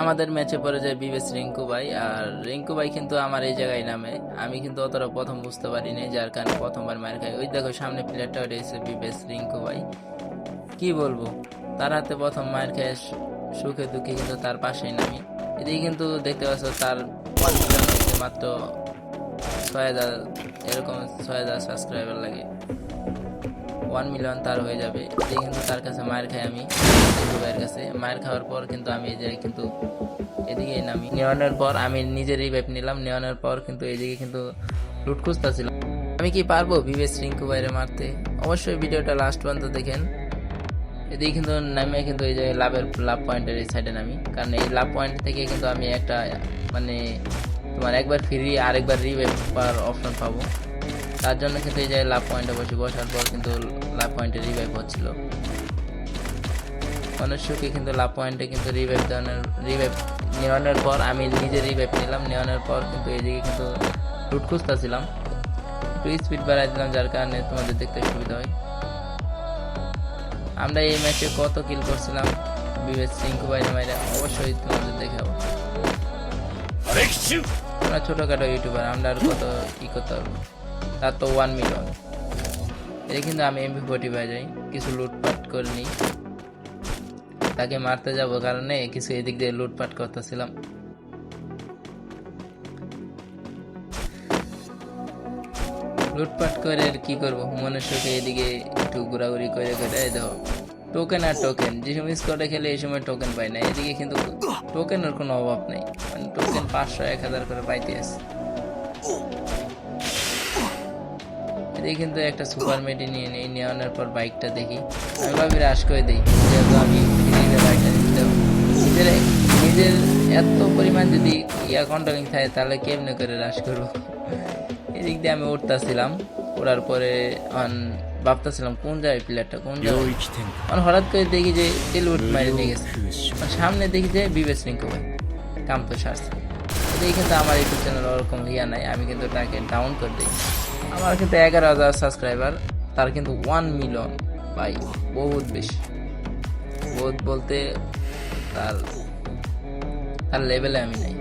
আমাদের ম্যাচে পড়ে যায় বিবেশ রিঙ্কু ভাই, আর রিঙ্কু ভাই কিন্তু আমার এই জায়গায় নামে। আমি কিন্তু অতটা প্রথম বুঝতে পারিনি, যার কারণে প্রথমবার মার খাই। ওই দেখো সামনে প্লেয়ারটা এসে বিবেশ রিঙ্কু ভাই। কি বলব? তার হাতে প্রথম মায়ের খেয়ে সুখে দুঃখে কিন্তু তার পাশেই নামি। এদিকে কিন্তু দেখতে পাচ্ছ তার মাত্র ছয় হাজার, এরকম ছয় হাজার সাবস্ক্রাইবার লাগে। ওয়ান মিলিয়ন তার হয়ে যাবে। এদিকে কিন্তু তার কাছে মায়ের খাই আমি ভাইয়ের কাছে। মায়ের খাওয়ার পর কিন্তু আমি এই যে কিন্তু এদিকে নামি। নেওয়ানোর পর আমি নিজের রিভাইভ নিলাম। নেওয়ানোর পর কিন্তু এদিকে কিন্তু লুট খুঁজতেছিলাম। আমি কি পারব বিবেশ রিঙ্কু বাইরে মারতে? অবশ্যই ভিডিওটা লাস্ট পর্যন্ত দেখেন। এদিকে কিন্তু নামে কিন্তু এই যে লাভের লাভ পয়েন্টের এই সাইডে নামি। কারণ এই লাভ পয়েন্ট থেকে কিন্তু আমি একটা মানে তোমার একবার ফ্রি আরেকবার রিভাইভ পাওয়ার অপশন পাবো। তার জন্য কিন্তু এই যে লাভ পয়েন্টে বসে বসার পর কিন্তু লাভ পয়েন্টে রিভাইভ হচ্ছিল। মনুষ্যকে কিন্তু লাভ পয়েন্টে কিন্তু রিভাইভ দেওয়ানোর রিভাইভ নেওয়ানোর পর আমি নিজে রিভাইভ নিলাম নেওয়ানোর পর কিন্তু এদিকে কিন্তু লুট খুঁজতেছিলাম। একটু স্পিড বাড়াই দিলাম যার কারণে তোমাদের দেখতে সুবিধা হয়। আমরা এই ম্যাচে কত কিল করছিলাম বিবেক সিংকু বাইরে মাইরে অবশ্যই তোমাদের দেখাবো। আমরা ছোটখাটো ইউটিউবার আমরা আর কত ই করতে পারব তার তো ওয়ান মিলিয়ন এটা কিন্তু আমি এমপি ফোর্টি যাই, কিছু লুটপাট করে নিই। তাকে মারতে যাব কারণে কিছু এদিক দিয়ে লুটপাট করতেছিলাম। লুটপাট করে আর কি করব? মনুষ্যকে এদিকে একটু ঘোরাঘুরি করে করে দেখো টোকেন আর টোকেন যে সময় স্কোয়াডে খেলে এই সময় টোকেন পাই না। এদিকে কিন্তু টোকেনের কোনো অভাব নেই। মানে টোকেন পাঁচশো, এক হাজার করে পাইতে আছে। এদিকে কিন্তু একটা সুপার মেডি নিয়ে নিই নেওয়ানোর পর বাইকটা দেখি। আমি ভাবি রাশ করে দিই, যেহেতু আমি ফ্রিতে বাইকটা নিতে নিজের নিজের এত পরিমাণ যদি ইয়া কন্ট্রোলিং থাকে, তাহলে কেমনে করে রাশ করব? এদিক দিয়ে আমি উঠতেছিলাম ওড়ার পরে অন ভাবতেছিলাম, কোন জায়গায় প্লেয়ারটা কোন জায়গায়? মানে হঠাৎ করে দেখি যে তেলউড মারি নিয়ে গেছে। সামনে দেখি যে বিবেচ নিকুমার কাম তো সারছে। দেখি কিন্তু আমার ইউটিউব চ্যানেল ওরকম ইয়া নাই, আমি কিন্তু তাকে ডাউন করে দিই। আমার কিন্তু এগারো হাজার সাবস্ক্রাইবার তার কিন্তু ওয়ান মিলিয়ন ভাই, বহুত বেশি। বহুত বলতে তার তার লেভেলে আমি নাই।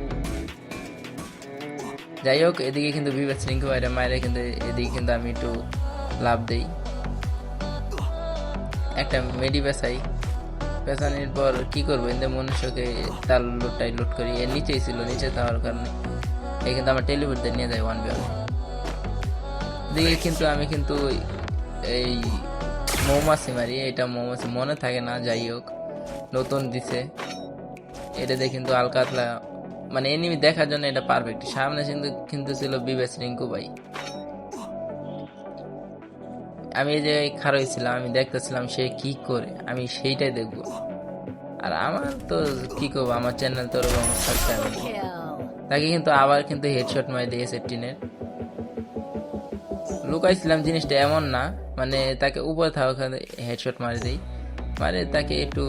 যাই হোক, এদিকে কিন্তু বিবেক রিঙ্কু ভাইরা মায়েরা কিন্তু এদিকে কিন্তু আমি একটু লাভ দেই। একটা মেডি বেসাই পেছানোর পর কি করব? এতে মনুষ্যকে তার লুটটাই লুট করি। এর নিচেই ছিল, নিচে থাকার কারণে। এই কিন্তু আমার টেলিভিশন নিয়ে যাই ওয়ান বি দিকে কিন্তু আমি কিন্তু এই মৌমাছি মারি এটা মৌমাছি মনে থাকে না যাই হোক নতুন দিছে। এটা দিয়ে কিন্তু আলকাতলা মানে এনিমি দেখার জন্য এটা পারফেক্ট সামনে কিন্তু কিন্তু ছিল বিবেশ রিঙ্কু ভাই। আমি এই যে খারই ছিলাম আমি দেখতেছিলাম সে কি করে আমি সেইটাই দেখব। আর আমার তো কি করব আমার চ্যানেল তো ওরকম সাবস্ক্রাইব তাকে কিন্তু আবার কিন্তু হেডশট মারি দিয়েছে টিনের। লুকাইছিলাম জিনিসটা এমন না মানে তাকে উপরে থাকা হেডশট মারি দিই। মারে তাকে একটু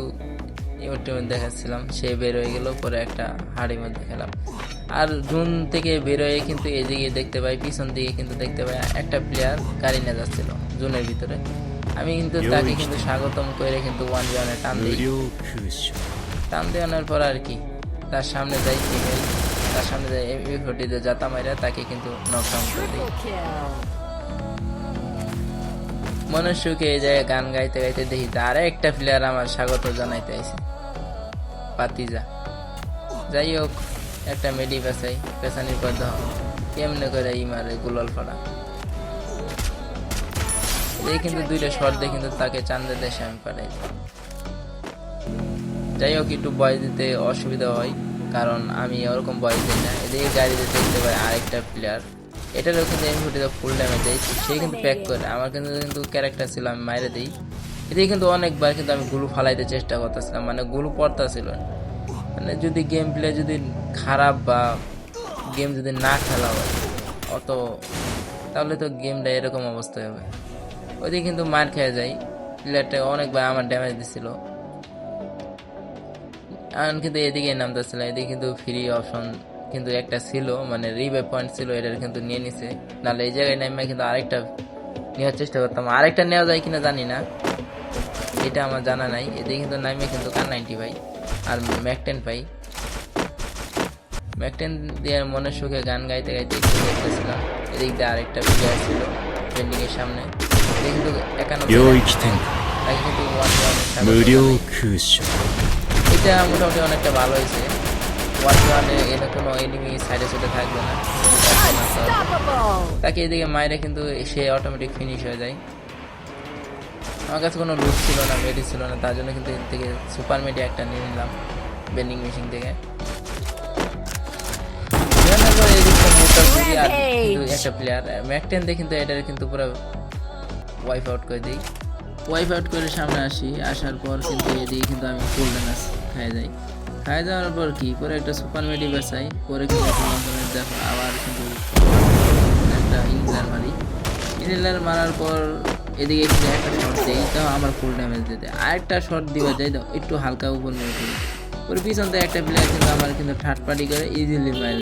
ইউটিউবে দেখাচ্ছিলাম সে বের হয়ে গেল পরে একটা হাড়ি মধ্যে খেলাম। আর জুন থেকে বেরোয়ে কিন্তু এদিকে দেখতে পাই পিছন দিকে কিন্তু দেখতে পাই একটা প্লেয়ার গাড়ি নিয়ে যাচ্ছিল জুনের ভিতরে। আমি কিন্তু তাকে কিন্তু স্বাগতম করে কিন্তু ওয়ান ওয়ানে টান দিই। টান দেওয়ানোর পর আর কি তার সামনে যাই ফিমেল তার সামনে যাই এমবি ফোর্টিতে যাতা মাইরা তাকে কিন্তু নকডাউন করে দিই। মনুষ্যকে এই জায়গায় গান গাইতে গাইতে দেখি তার একটা প্লেয়ার আমার স্বাগত জানাইতে আইছে। পাতিজা। যাই হোক, একটা মেডি পর কেমনে করে গুলাল ফাড়া এই কিন্তু দুইটা শট কিন্তু তাকে চান্দে দেশে আমি যাই হোক, একটু বয়স দিতে অসুবিধা হয়, কারণ আমি ওরকম বয়স দিই না। এদিকে গাড়িতে দেখতে পাই আরেকটা প্লেয়ার এটারও কিন্তু এম ফুটিতে ফুল ড্যামেজ দেয় সেই কিন্তু প্যাক করে। আমার কিন্তু কিন্তু ক্যারেক্টার ছিল, আমি মাইরে দিই। এদিকে কিন্তু অনেকবার কিন্তু আমি গুলু ফালাইতে চেষ্টা করতেছিলাম মানে গুলু পড়তা ছিল মানে যদি গেম প্লে যদি খারাপ বা গেম যদি না খেলা হয়, অত, তাহলে তো গেমটা এরকম অবস্থা হবে। ওইদিকে কিন্তু মার খেয়ে যায় প্লেয়ারটা অনেকবার আমার ড্যামেজ দিছিল। এখন কিন্তু এদিকে নামতেছিল এদিকে কিন্তু ফ্রি অপশন কিন্তু একটা ছিল মানে রিভে পয়েন্ট ছিল এটার কিন্তু নিয়ে নিছে। নাহলে এই জায়গায় নামে কিন্তু আরেকটা নেওয়ার চেষ্টা করতাম। আরেকটা নেওয়া যায় কিনা জানি না। এটা আমার জানা নাই। এতে কিন্তু নামে কিন্তু কার নাইনটি পাই আর ম্যাকটেন পাই। ম্যাকটেন দিয়ে মনের সুখে গান গাইতে গাইতে দেখতেছিলাম। এদিক দিয়ে আরেকটা প্লেয়ার ছিল এর সামনে। কিন্তু এটা মোটামুটি অনেকটা ভালো হয়েছে। ওয়ান ওয়ানে এনে কোনো এনিমি সাইডে সাইডে থাকবে না। তাকে এদিকে মায়েরা কিন্তু সে অটোমেটিক ফিনিশ হয়ে যায়। আমার কাছে কোনো লুট ছিল না মেডি ছিল না তার জন্য কিন্তু এর থেকে সুপার মেডি একটা নিয়ে নিলাম বেন্ডিং মেশিন থেকে। একটা প্লেয়ার কিন্তু এটা কিন্তু পুরো ওয়াইফ আউট করে দিই। ওয়াইফ আউট করে সামনে আসি আসার পর কিন্তু এদিকে কিন্তু আমি ফুল ড্যামেজ খাই যাই। খাই যাওয়ার পর কি? পরে একটা সুপার মেডি বাসাই পরে দেখো, আবার কিন্তু একটা ইংলার মারি। ইংলার মারার পর এদিকে একটু একটা শর্ট দেয় তাও আমার ফুল ড্যামেজ দিতে আরেকটা শর্ট দিবা যাই দাও, একটু হালকা উপর মেরে দিই ওর পিছন থেকে একটা প্লেয়ার কিন্তু আমার কিন্তু থার্ড পার্টি করে ইজিলি মারি